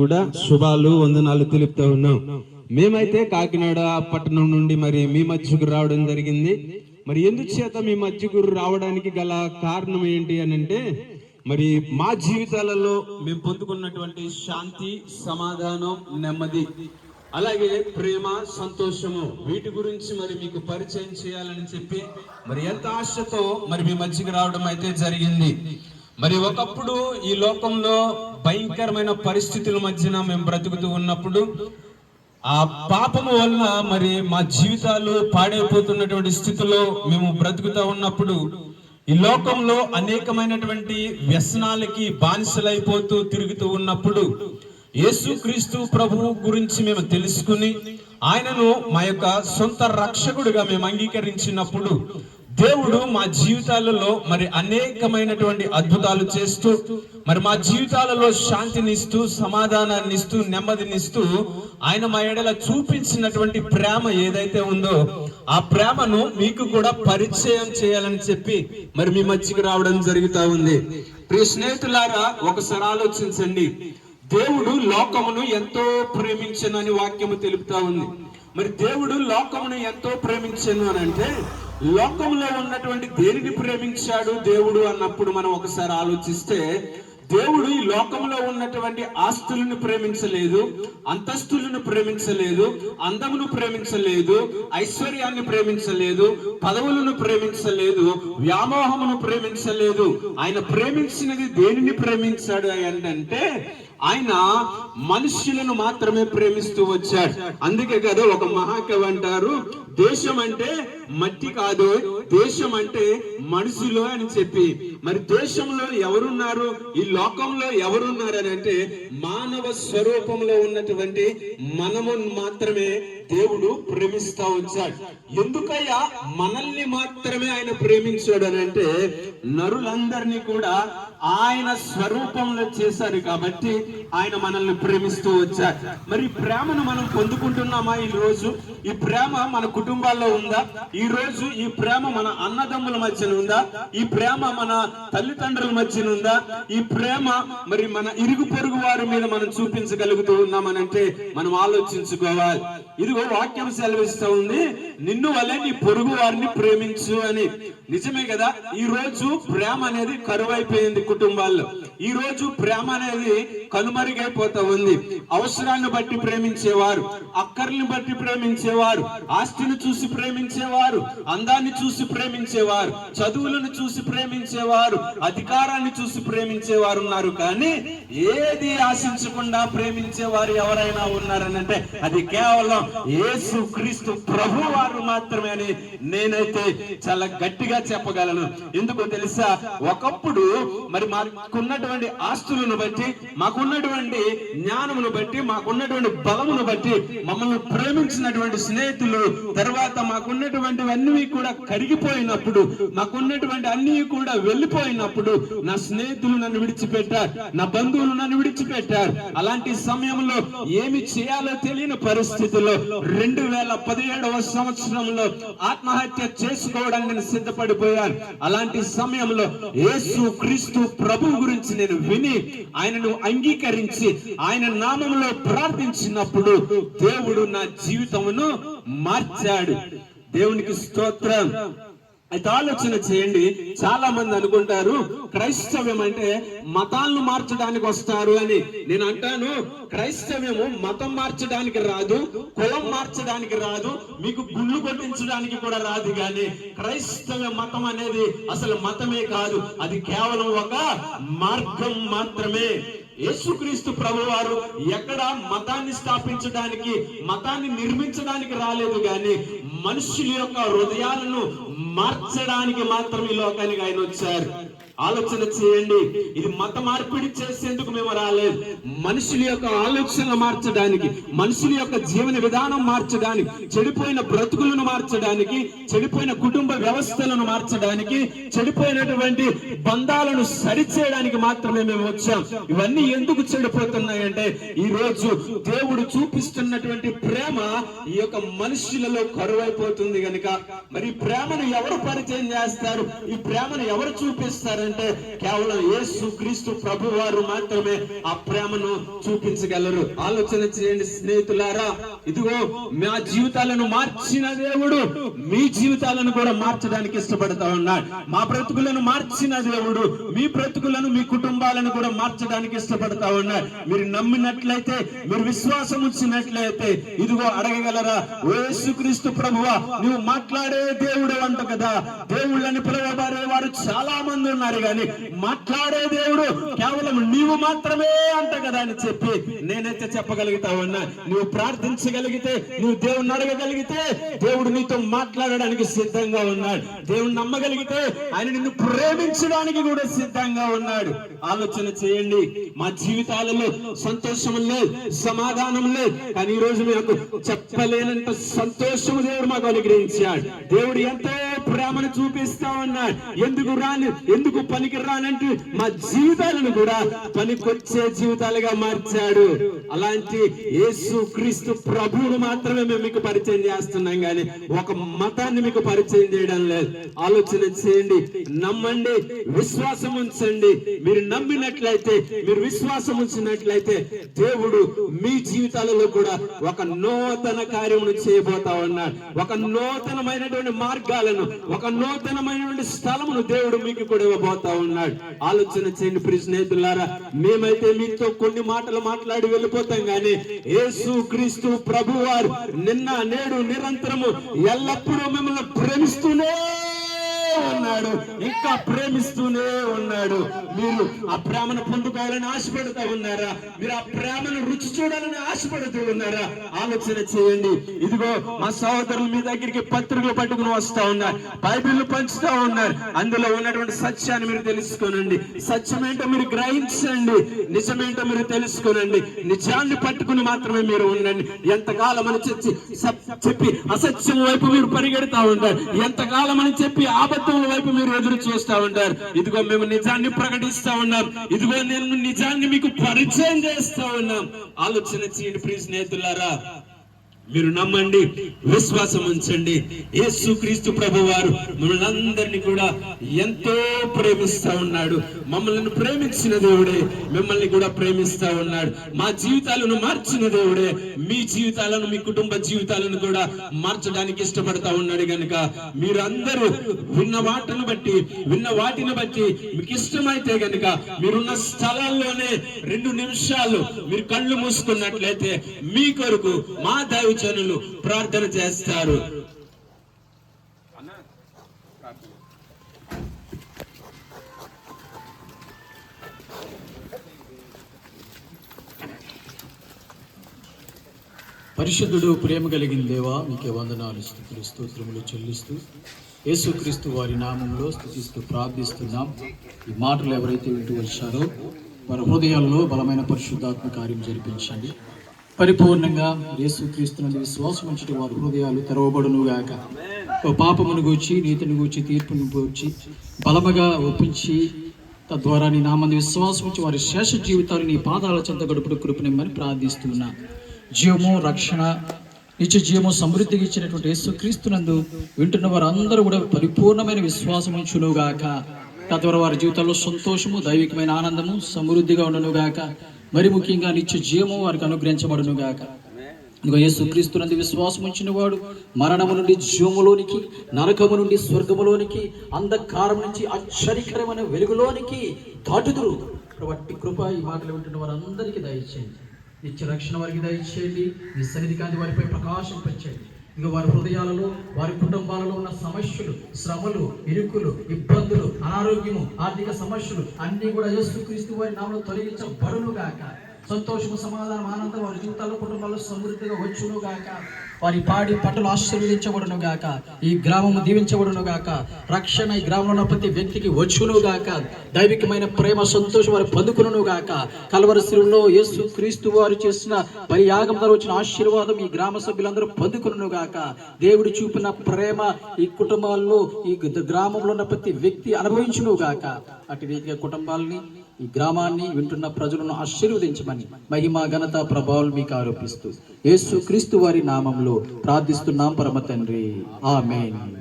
కూడా శుభాలు వందనాలు తెలుపుతా ఉన్నాం. మేమైతే కాకినాడ పట్టణం నుండి మరి మీ మధ్యకు రావడం జరిగింది. మరి ఎందుచేత మీ మధ్యకు రావడానికి గల కారణం ఏంటి అని అంటే మరి మా జీవితాలలో మేము పొందుకున్నటువంటి శాంతి సమాధానం నెమ్మది అలాగే ప్రేమ సంతోషము వీటి గురించి మరి మీకు పరిచయం చేయాలని చెప్పి మరి ఎంత ఆశతో మరి మీ మధ్యకి రావడం అయితే జరిగింది. మరి ఒకప్పుడు ఈ లోకంలో భయంకరమైన పరిస్థితుల మధ్యన మేము బ్రతుకుతూ ఉన్నప్పుడు ఆ పాపము వల్ల మరి మా జీవితాలు పాడైపోతున్నటువంటి స్థితిలో మేము బ్రతుకుతూ ఉన్నప్పుడు ఈ లోకంలో అనేకమైనటువంటి వ్యసనాలకి బానిసలైపోతూ తిరుగుతూ ఉన్నప్పుడు యేసుక్రీస్తు ప్రభువు గురించి మేము తెలుసుకుని ఆయనను మా యొక్క సొంత రక్షకుడిగా మేము అంగీకరించినప్పుడు దేవుడు మా జీవితాలలో మరి అనేకమైనటువంటి అద్భుతాలు చేస్తూ మరి మా జీవితాలలో శాంతినిస్తూ సమాధానాన్ని ఇస్తూ నెమ్మదినిస్తూ ఆయన మా ఎడల చూపించినటువంటి ప్రేమ ఏదైతే ఉందో ఆ ప్రేమను మీకు కూడా పరిచయం చేయాలని చెప్పి మరి మీ మధ్యకి రావడం జరుగుతా ఉంది. ప్రియ స్నేహితులారా ఒకసారి ఆలోచించండి. దేవుడు లోకమును ఎంతో ప్రేమించనని వాక్యము తెలుపుతా ఉంది. మరి దేవుడు లోకమును ఎంతో ప్రేమించను అని అంటే లోకంలో ఉన్నటువంటి దేనిని ప్రేమించాడు దేవుడు అన్నప్పుడు మనం ఒకసారి ఆలోచిస్తే దేవుడు ఈ లోకంలో ఉన్నటువంటి ఆస్తులను ప్రేమించలేదు అంతస్తులను ప్రేమించలేదు అందమును ప్రేమించలేదు ఐశ్వర్యాన్ని ప్రేమించలేదు పదవులను ప్రేమించలేదు వ్యామోహమును ప్రేమించలేదు. ఆయన ప్రేమించినది దేనిని ప్రేమించాడు అంటే ఆయన మనుష్యులను మాత్రమే ప్రేమిస్తూ వచ్చాడు. అందుకే కదా ఒక మహాకవి అంటారు దేశం అంటే మట్టి కాదు దేశం అంటే మనుషులు అని చెప్పి. మరి దేశంలో ఎవరున్నారు ఈ లోకంలో ఎవరున్నారు అని అంటే మానవ స్వరూపంలో ఉన్నటువంటి మనము మాత్రమే దేవుడు ప్రేమిస్తా వచ్చాడు. ఎందుకయ్యా? మనల్ని మాత్రమే ఆయన ప్రేమించాడు అని అంటే నరులందరినీ కూడా ఆయన స్వరూపంలో చేశారు కాబట్టి ఆయన మనల్ని ప్రేమిస్తూ వచ్చారు మరి ప్రేమను మనం పొందుకుంటున్నామా ఈ రోజు ఈ ప్రేమ మన కుటుంబాల్లో ఉందా? ఈ రోజు ఈ ప్రేమ మన అన్నదమ్ముల మధ్యన ఉందా? ఈ ప్రేమ మన తల్లిదండ్రుల మధ్యన ఉందా? ఈ ప్రేమ మరి మన ఇరుగు పొరుగు వారి మీద మనం చూపించగలుగుతూ ఉన్నామనంటే మనం ఆలోచించుకోవాలి. ఇది ఇదిగో వాక్యం సెలవిస్తూ ఉంది నిన్ను వల్లే నీ పొరుగు వారిని ప్రేమించు అని. నిజమే కదా? ఈ రోజు ప్రేమ అనేది కరువైపోయింది కుటుంబాల్లో. ఈ రోజు ప్రేమ అనేది కనుమరుగైపోతా ఉంది. అవసరాన్ని బట్టి ప్రేమించేవారు అక్కర్ని బట్టి ప్రేమించేవారు ఆస్తిని చూసి ప్రేమించేవారు అందాన్ని చూసి ప్రేమించేవారు చదువులను చూసి ప్రేమించేవారు అధికారాన్ని చూసి ప్రేమించేవారు ఉన్నారు కానీ ఏది ఆశించకుండా ప్రేమించేవారు ఎవరైనా ఉన్నారనంటే అది కేవలం యేసు క్రీస్తు ప్రభు వారు మాత్రమే అని నేనైతే చాలా గట్టిగా చెప్పగలను. ఎందుకో తెలుసా? ఒకప్పుడు మరి మాకున్నటువంటి ఆస్తులను బట్టి మాకున్నటువంటి జ్ఞానమును బట్టి మాకున్నటువంటి బలమును బట్టి మమ్మల్ని ప్రేమించినటువంటి స్నేహితులు తర్వాత మాకున్నటువంటి అన్ని కూడా కరిగిపోయినప్పుడు మాకున్నటువంటి అన్ని కూడా వెళ్ళిపోయినప్పుడు నా స్నేహితులు నన్ను విడిచిపెట్టారు నా బంధువులు నన్ను విడిచిపెట్టారు. అలాంటి సమయంలో ఏమి చేయాలో తెలియని పరిస్థితుల్లో రెండు వేల పదిహేడవ సంవత్సరంలో ఆత్మహత్య చేసుకోవడానికి నేను సిద్ధపడిపోయాను. అలాంటి సమయంలో యేసు క్రీస్తు ప్రభు గురించి నేను విని ఆయనను అంగీకరించి ఆయన నామంలో ప్రార్థించినప్పుడు దేవుడు నా జీవితమును మార్చాడు. దేవునికి స్తోత్రం. అయితే ఆలోచన చేయండి. చాలా మంది అనుకుంటారు క్రైస్తవ్యం అంటే మతాలను మార్చడానికి వస్తారు అని. నేను అంటాను క్రైస్తవ్యము మతం మార్చడానికి రాదు కులం మార్చడానికి రాదు మీకు గుళ్ళు కొట్టించడానికి కూడా రాదు కానీ క్రైస్తవ మతం అనేది అసలు మతమే కాదు. అది కేవలం ఒక మార్గం మాత్రమే. యేసుక్రీస్తు ప్రభువారు ఎక్కడ మతాన్ని స్థాపించడానికి మతాన్ని నిర్మించడానికి రాలేదు కానీ మనుషుల యొక్క హృదయాలను మార్చడానికి మాత్రం ఈ లోకానికి ఆయన వచ్చారు. ఆలోచన చేయండి. ఇది మత మార్పిడి చేసేందుకు మేము రాలేదు. మనుషుల యొక్క ఆలోచనలు మార్చడానికి మనుషుల యొక్క జీవన విధానం మార్చడానికి చెడిపోయిన బ్రతుకులను మార్చడానికి చెడిపోయిన కుటుంబ వ్యవస్థలను మార్చడానికి చెడిపోయినటువంటి బంధాలను సరిచేయడానికి మాత్రమే మేము వచ్చాం. ఇవన్నీ ఎందుకు చెడిపోతున్నాయంటే ఈ రోజు దేవుడు చూపిస్తున్నటువంటి ప్రేమ ఈ యొక్క మనుషులలో కరువైపోతుంది గనుక. మరి ప్రేమను ఎవరు పరిచయం చేస్తారు? ఈ ప్రేమను ఎవరు చూపిస్తారు? చూపిస్తారంటే కేవలం యేసు క్రీస్తు ప్రభు వారు మాత్రమే ఆ ప్రేమను చూపించగలరు. ఆలోచన చేయండి స్నేహితులారా ఇదిగో మా జీవితాలను మార్చిన దేవుడు మీ జీవితాలను కూడా మార్చడానికి ఇష్టపడతా ఉన్నాడు. మా బ్రతుకులను మార్చిన దేవుడు మీ బ్రతుకులను మీ కుటుంబాలను కూడా మార్చడానికి ఇష్టపడతా ఉన్నాడు. మీరు నమ్మినట్లయితే మీరు విశ్వాసం ఉంచినట్లయితే ఇదిగో అడగగలరా ఓ యేసుక్రీస్తు ప్రభువా నువ్వు మాట్లాడే దేవుడు అంట కదా. దేవుళ్ళని పిలవబారే వారు చాలా మంది ఉన్నారు. కానీ మాట్లాడే దేవుడు కేవలం నీవు మాత్రమే అంట కదా అని చెప్పి నేనైతే చెప్పగలుగుతావన్నా నువ్వు ప్రార్థించగలిగితే నువ్వు దేవుణ్ణి అడగగలిగితే దేవుడు నీతో మాట్లాడడానికి సిద్ధంగా ఉన్నాడు. దేవుని నమ్మగలిగితే ఆయన నిన్ను ప్రేమించడానికి కూడా సిద్ధంగా ఉన్నాడు. ఆలోచన చేయండి. మా జీవితాలలో సంతోషం లేదు సమాధానం లేదు. కానీ ఈ రోజు మీకు చెప్పలేనంత సంతోషము దేవుడు మాకు అనుగ్రహించాడు. దేవుడు ఎంతో ప్రేమను చూపిస్తా ఉన్నాడు. ఎందుకు రాని? ఎందుకు పనికి రానంటూ మా జీవితాలను కూడా పనికొచ్చే జీవితాలుగా మార్చాడు. అలాంటి యేసు క్రీస్తు ప్రభువును మాత్రమే మేము మీకు పరిచయం చేస్తున్నాం కానీ ఒక మతాన్ని మీకు పరిచయం చేయడం లేదు. ఆలోచన చేయండి నమ్మండి విశ్వాసం ఉంచండి. మీరు నమ్మినట్లయితే మీరు విశ్వాసం ఉంచినట్లయితే దేవుడు మీ జీవితాలలో కూడా ఒక నూతన కార్యమును చేయబోతా ఉన్నాడు. ఒక నూతనమైనటువంటి మార్గాలను ఒక నూతనమైనటువంటి స్థలమును దేవుడు మీకు కూడా ఇవ్వబోతా ఉన్నాడు. ఆలోచన చేయండి ప్రియ స్నేహితులారా. మేమైతే మీతో కొన్ని మాటలు మాట్లాడి వెళ్ళిపోతాం కానీ యేసు క్రీస్తు ప్రభు వారు నిన్న నేడు నిరంతరము ఎల్లప్పుడూ మిమ్మల్ని ప్రేమిస్తూనే ఉన్నాడు ఇంకా ప్రేమిస్తూనే ఉన్నాడు. మీరు ఆ ప్రేమను పొందుకోవాలని ఆశపడుతూ ఉన్నారా? మీరు ఆ ప్రేమను రుచి చూడాలని ఆశపడుతూ ఉన్నారా? ఆలోచన చేయండి. ఇదిగో మా సహోదరులు మీ దగ్గరికి పత్రికలు పట్టుకుని వస్తా ఉన్నారు బైబిల్ పంచుతా ఉన్నారు. అందులో ఉన్నటువంటి సత్యాన్ని మీరు తెలుసుకోనండి. సత్యమేంటో మీరు గ్రహించండి. నిజమేంటో మీరు తెలుసుకోనండి. నిజాన్ని పట్టుకుని మాత్రమే మీరు ఉండండి. ఎంతకాలం అని చెప్పి చెప్పి అసత్యం వైపు మీరు పరిగెడతా ఉంటారు. ఎంతకాలం అని చెప్పి అబద్ధం వైపు మీరు ఎదురు చూస్తా ఉంటారు. ఇదిగో మేము నిజాన్ని ప్రకటిస్తా ఉన్నాం. ఇదిగో నేను నిజాన్ని మీకు పరిచయం చేస్తా ఉన్నాం. ఆలోచన చేయండి ప్రియ స్నేహితులారా. మీరు నమ్మండి విశ్వాసం ఉంచండి. యేసు క్రీస్తు ప్రభు వారు మమ్మల్ని అందరినీ కూడా ఎంతో ప్రేమిస్తా ఉన్నాడు. మమ్మల్ని ప్రేమించిన దేవుడే మిమ్మల్ని కూడా ప్రేమిస్తా ఉన్నాడు. మా జీవితాలను మార్చిన దేవుడే మీ జీవితాలను మీ కుటుంబ జీవితాలను కూడా మార్చడానికి ఇష్టపడతా ఉన్నాడు గనుక మీరు అందరూ విన్న వాటిని బట్టి విన్న వాటిని బట్టి మీకు ఇష్టమైతే గనుక మీరున్న స్థలాల్లోనే రెండు నిమిషాలు మీరు కళ్ళు మూసుకున్నట్లయితే మీ కొరకు మా దైవజనులు ప్రార్థన చేస్తారు. పరిశుద్ధుడు ప్రేమ కలిగిన దేవా మీకే వందనాలు. స్థుతులు స్తోత్రములు చెల్లిస్తూ యేసుక్రీస్తు వారి నామంలో స్థుతిస్తూ ప్రార్థిస్తున్నాం. ఈ మాటలు ఎవరైతే వింటూ వచ్చారో వారి హృదయాల్లో బలమైన పరిశుద్ధాత్మ కార్యం జరిపించండి. పరిపూర్ణంగా యేసుక్రీస్తునందు విశ్వాసం ఉంచిన వారి హృదయాలు తెరవబడును గాక. ఓ పాపమును గూర్చి నీతిని గూర్చి తీర్పును గూర్చి బలముగా ఒప్పించి తద్వారా నీ నామంది విశ్వాసం ఉంచి వారి శేష జీవితాలు నీ పాదాల చెంత గడుపుడు కృపనిమ్మని ప్రార్థిస్తున్నా. జీవము రక్షణ నిత్య జీవము సమృద్ధికి ఇచ్చినటువంటి యేసుక్రీస్తునందు వింటున్న వారందరూ కూడా పరిపూర్ణమైన విశ్వాసం ఉంచునుగాక తద్వారా వారి జీవితాల్లో సంతోషము దైవికమైన ఆనందము సమృద్ధిగా ఉండునుగాక. మరి ముఖ్యంగా నిత్య జీవము వారికి అనుగ్రహించబడునుగాక ఇదిగో యేసు క్రీస్తునందు విశ్వాసం ఉంచిన వాడు మరణము నుండి జీవములోనికి నరకము నుండి స్వర్గములోనికి అంధకారం నుంచి ఆశ్చర్యకరమైన వెలుగులోనికి దాటుదురు. వట్టి కృప ఈ మాటలు వింటున్న వారందరికీ దయచేయండి. నిత్య రక్షణ వారికి దయచేయండి. నీ సన్నిధి కాంతి వారిపై ప్రకాశింపచేయండి ఇక వారి హృదయాలలో వారి కుటుంబాలలో ఉన్న సమస్యలు శ్రమలు ఇరుకులు ఇబ్బందులు అనారోగ్యము ఆర్థిక సమస్యలు అన్ని కూడా యేసుక్రీస్తు వారి నామలో తొలగించబడును గాక సంతోషము సమాధానం ఆనందం వారి జీవితాల్లో కుటుంబాల్లో సమృద్ధిగా వచ్చును గాక. వారి పాడి పంటలు ఆశీర్వదించబడును గాక. ఈ గ్రామము దీవించబడును గాక. రక్షణ ఈ గ్రామంలో ఉన్న ప్రతి వ్యక్తికి వచ్చును గాక. దైవికమైన ప్రేమ సంతోషం వారు పొందుకును గాక. కలవరి శ్రీలో యేసు క్రీస్తు వారు చేసిన పరియాగం ద్వారా వచ్చిన ఆశీర్వాదం ఈ గ్రామ సభ్యులందరూ పొందుకును గాక. దేవుడు చూపిన ప్రేమ ఈ కుటుంబాల్లో ఈ గ్రామంలో ఉన్న ప్రతి వ్యక్తి అనుభవించును గాక. అటు రీతిగా కుటుంబాలని ఈ గ్రామాన్ని వింటున్న ప్రజలను ఆశీర్వదించమని మహిమ ఘనత ప్రభావాలు మీకు ఆరోపిస్తూ యేసు క్రీస్తు వారి నామంలో ప్రార్థిస్తున్నాం పరమ తండ్రి ఆమెన్.